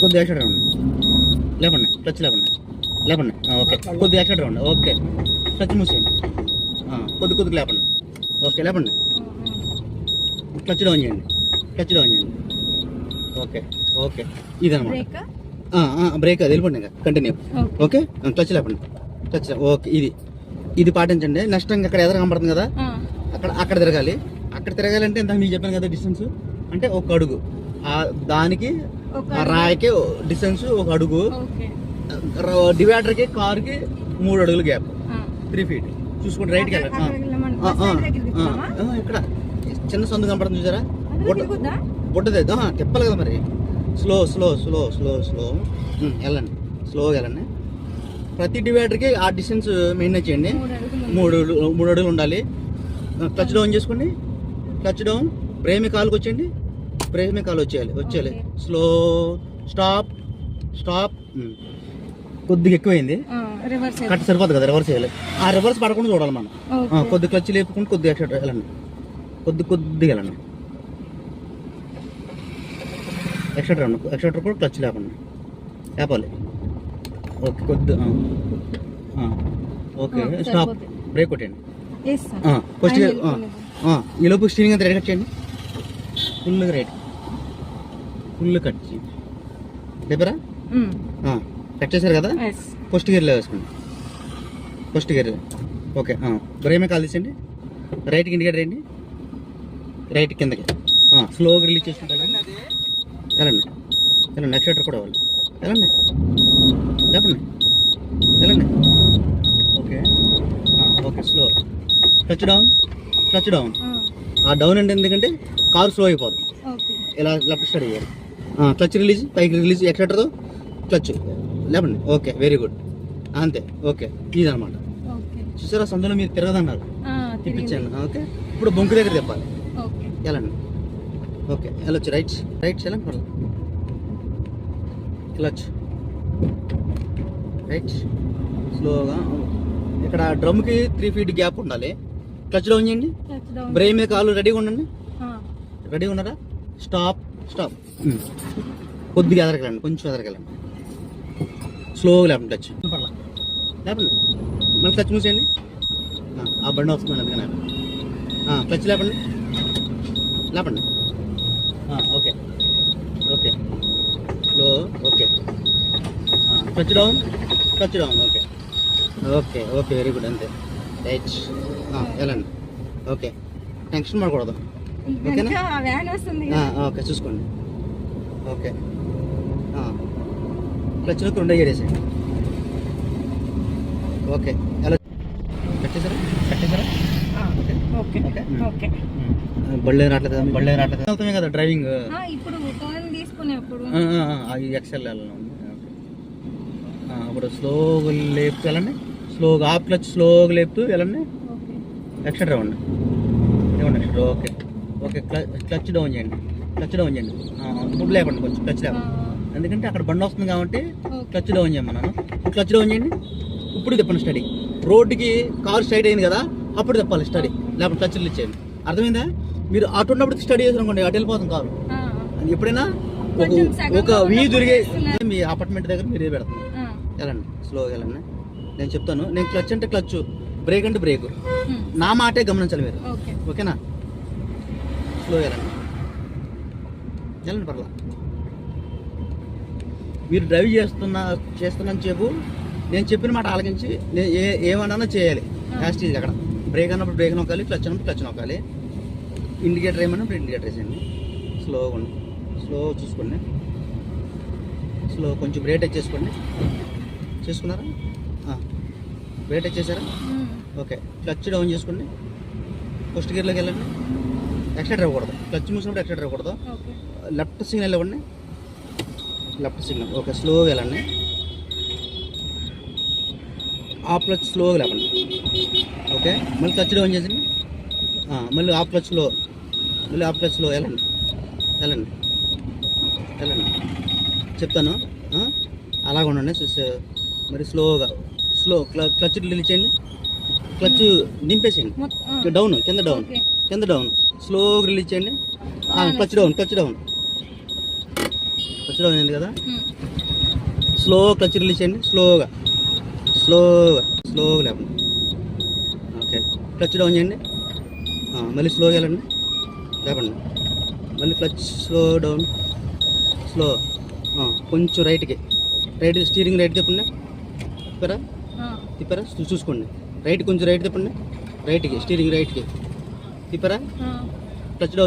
కొద్దిగా యాక్సిడెంట్ ఉండి. లేపండి క్లచ్ లేపండి. లేపండి. ఓకే. కొద్దిగా యాక్సిడెంట్ ఉండి. ఓకే. క్లచ్ మూసేయండి. కొద్ది కొద్దిగా లేపండి. ఓకే లేపండి. క్లచ్ డౌన్ చేయండి. క్లచ్ డౌన్ చేయండి. Okay okay. ఇదనమాట బ్రేక్? బ్రేక్ అది. వెళ్ళిపోండి ఇంకా. కంటిన్యూ. ఓకే. క్లచ్ లేపండి. క్లచ్ ఓకే ఇది. ఇది పాటించండి. నెక్స్ట్ ఇంకా అక్కడ ఎదురు కనబడుతుంది కదా? అక్కడ అక్కడ తిరగాలి. అక్కడ తిరగాలంటే ఇంత మీకు చెప్పాను కదా డిస్టెన్స్? అంటే ఒక అడుగు. ఆ దానికి రాయికి డిస్టెన్స్ ఒక అడుగు. ఓకే. డివైడర్కి కార్కి మూడు అడుగులు గ్యాప్. Three feet. చూసుకోండి తిప్పుతామా? ఆ, ఇక్కడ. చిన్న సందు కనపడుతుంది చూసారా? బుట్టది తిప్పాలి కదా మరి. Slow slow slow slow slow. వెళ్ళండి. స్లోగా వెళ్ళండి. ప్రతి డివైడర్కి ఆ డిస్టెన్స్ మెయింటైన్ చేయండి. మూడు. మూడు అడుగులు- ఉండాలి. క్లచ్ డౌన్ చేసుకోండి. Clutch down. ప్రేమి కాలుకి వచ్చేయండి. ప్రేమి కాలు వచ్చేయాలి వచ్చేయాలి. Slow stop stop. కొద్దిగా ఎక్కువైంది ఆ, రివర్స్ కట్ సరిపోదు కదా రివర్స్ చేయాలి ఆ రివర్స్ పడకుండా చూడాలి మనం కొద్ది క్లచ్ లేపుకుంటూ కొద్దిగా ఎక్స్ట్రా వెళ్ళండి కొద్ది కొద్దిగా వెళ్ళండి ఎక్స్ట్రా రౌండ్ ఎక్స్ట్రా కూడా క్లచ్ లేపండి లేపాలి ఓకే కొద్ది ఆ. ఆ. Okay stop. బ్రేక్ కొట్టండి. ఫస్ట్ ఆయన వెళ్ళిపోలేదు. ఈ లోపు స్టీరింగ్ అంతా రైట్ కట్ చేయండి ఫుల్గా right full cut um, cut చేశారు కదా? ఎస్. ఫస్ట్ గేర్లో వేసుకోండి. First gear. ఓకే బ్రేమే కాల్ తీసండి రైట్కి ఇండికేటర్ వేయండి రైట్ కిందకి. స్లోగా రిలీజ్ చేసుకుంటారు వెళ్ళండి. వెళ్ళండి నెక్స్ట్ షటర్ కూడా వాళ్ళు వెళ్ళండి. చెప్పండి వెళ్ళండి. Okay. Okay slow. Touch down touch down ఆ, డౌన్ అంటే ఎందుకంటే కారు స్లో అయిపోతుంది ఓకే. ఇలా లెఫ్ట్ స్టార్ట్ చేయాలి క్లచ్ రిలీజ్ పైకి రిలీజ్ ఎక్సెటర్తో క్లచ్ లేపండి. ఓకే వెరీ గుడ్ అంతే ఓకే ఇది అనమాట. చూసారా? సందులో మీరు తిరగదన్నారు. తిప్పించాను ఓకే? ఇప్పుడు బొంకు దగ్గర తిప్పాలి. వెళ్ళండి ఓకే వెళ్ళొచ్చు రైట్ రైట్ వెళ్ళండి పర్లేదు వెళ్ళొచ్చు రైట్ స్లోగా ఇక్కడ డ్రమ్కి త్రీ ఫీట్ గ్యాప్ ఉండాలి. Clutch touch down. బ్రెయిన్ మీద కాలు రెడీగా ఉండండి. రెడీగా ఉన్నారా? స్టాప్ స్టాప్ కొద్దిగా ఎదరకెళ్ళండి కొంచెం ఎదరకెళ్ళండి స్లోగా లేపండి టచ్ పర్లా. లేపండి. మళ్ళీ టచ్ మూసేయండి. ఆ, బండి వస్తుంది అందుకని. టచ్ లేపండి. లేపండి. ఆ, okay. Okay. Slow okay. Touch down touch down okay. Okay okay very good అంతే. రైట్ వెళ్ళండి. ఓకే. టెన్షన్ పడకూడదు. ఓకేనా? వెనక వ్యాన్ వస్తుంది ఆ, ఓకే చూసుకోండి. ఓకే. క్లచ్లోకి రెండో ఏడేసేయండి. ఓకే. ఎలా? కట్టేశారా కట్టేశారా ఆ, ఓకే. ఓకే. ఓకే. బళ్ళే రావట్లేదు కదా బళ్ళే రావట్లేదు? కదా అవుతుంది కదా డ్రైవింగ్? ఆ, ఇప్పుడు తీసుకునేప్పుడు. ఎక్సెల్ వెళ్ళాలి అప్పుడు స్లోగా లేపుతూ వెళ్ళండి. స్లోగా ఆఫ్ క్లచ్ స్లోగా లేపుతూ వెళ్ళండి. ఓకే. ఎక్స్ట్రా ఇవ్వండి ఇవ్వండి ఓకే. ఓకే క్లచ్ డౌన్ చేయండి. క్లచ్ డౌన్ చేయండి. ఇప్పుడు లేపండి కొంచెం క్లచ్ ఆ, లేపండి ఎందుకంటే అక్కడ బండి వస్తుంది కాబట్టి. క్లచ్ డౌన్ చేయమన్నాను ఇప్పుడు క్లచ్ డౌన్ చేయండి. ఇప్పుడు తిప్పండి స్టడీ రోడ్డుకి కార్ స్ట్రైట్ అయింది కదా అప్పుడు తిప్పాలి స్టడీ లేకపోతే క్లచ్ రిలీజ్ చేయండి. అర్థమైందా? మీరు అటు ఉన్నప్పుడు స్టడీ చేసి అనుకోండి అటు వెళ్ళిపోతుంది కారు. ఎప్పుడైనా ఒక ఒక వీ దొరికే. మీ అపార్ట్మెంట్ దగ్గర మీరే పెడతాను వెళ్ళండి. స్లోగా వెళ్ళండి. నేను చెప్తాను. నేను క్లచ్ అంటే క్లచ్ బ్రేక్ అంటే బ్రేక్ ఉమ్, నా మాటే గమనించాలి మీరు. ఓకే. ఓకేనా? స్లో వెళ్ళండి. వెళ్ళండి పర్లా. మీరు డ్రైవ్ చేస్తున్న చేస్తున్నంత సేపు నేను చెప్పిన మాట ఆలకించి నేను ఏ ఏమన్నా చేయాలి. యాస్టీజ్ అక్కడ. బ్రేక్ అన్నప్పుడు బ్రేక్ నొక్కాలి క్లచ్ అన్నప్పుడు క్లచ్ నొక్కాలి. ఇండికేటర్ ఏమన్నప్పుడు ఇండికేటర్ వేసేయండి. స్లోగా ఉండి. స్లో చూసుకోండి. స్లో కొంచెం బ్రేక్ టచ్ చేసుకోండి. చేసుకున్నారా? బ్రేక్ టచ్ చేశారా? ఓకే క్లచ్ డౌన్ చేసుకోండి. ఫస్ట్ గేర్లోకి వెళ్ళండి. ఎక్స్ట్రా ఇవ్వకూడదు క్లచ్ మూసినప్పుడు ఎక్స్ట్రా ఇవ్వకూడదు ఓకే లెఫ్ట్ సిగ్నల్ ఇవ్వండి. Left signal. ఓకే స్లోగా వెళ్ళండి. ఆఫ్ క్లచ్ స్లోగా లేపండి ఓకే మళ్ళీ క్లచ్ డౌన్ చేసింది మళ్ళీ ఆఫ్ క్లచ్ స్లో మళ్ళీ ఆఫ్ క్లచ్ స్లో వెళ్ళండి. వెళ్ళండి. వెళ్ళండి. చెప్తాను? అలాగ ఉండండి. మరి స్లోగా స్లో క్లచ్ రిలీజ్ చేయండి. క్లచ్ ఆ, డౌన్ కింద డౌన్. కింద డౌన్ స్లోగా రిలీజ్ చేయండి. Clutch down clutch down clutch down అయింది కదా. స్లో క్లచ్ రిలీజ్ చేయండి. స్లోగా స్లోగా స్లోగా లేపండి. ఓకే క్లచ్ డౌన్ చేయండి. ఆ, మళ్ళీ స్లోగా వెళ్ళండి లేపండి. మళ్ళీ క్లచ్ స్లో డౌన్ స్లో కొంచెం రైట్కి రైట్ స్టీరింగ్ రైట్ తిప్పండి తిప్పారా. తిప్పారా? చూసుకోండి. రైట్ కొంచెం రైట్ తిప్పండి. రైట్కి స్టీరింగ్ రైట్కి తిప్పారా. Clutch down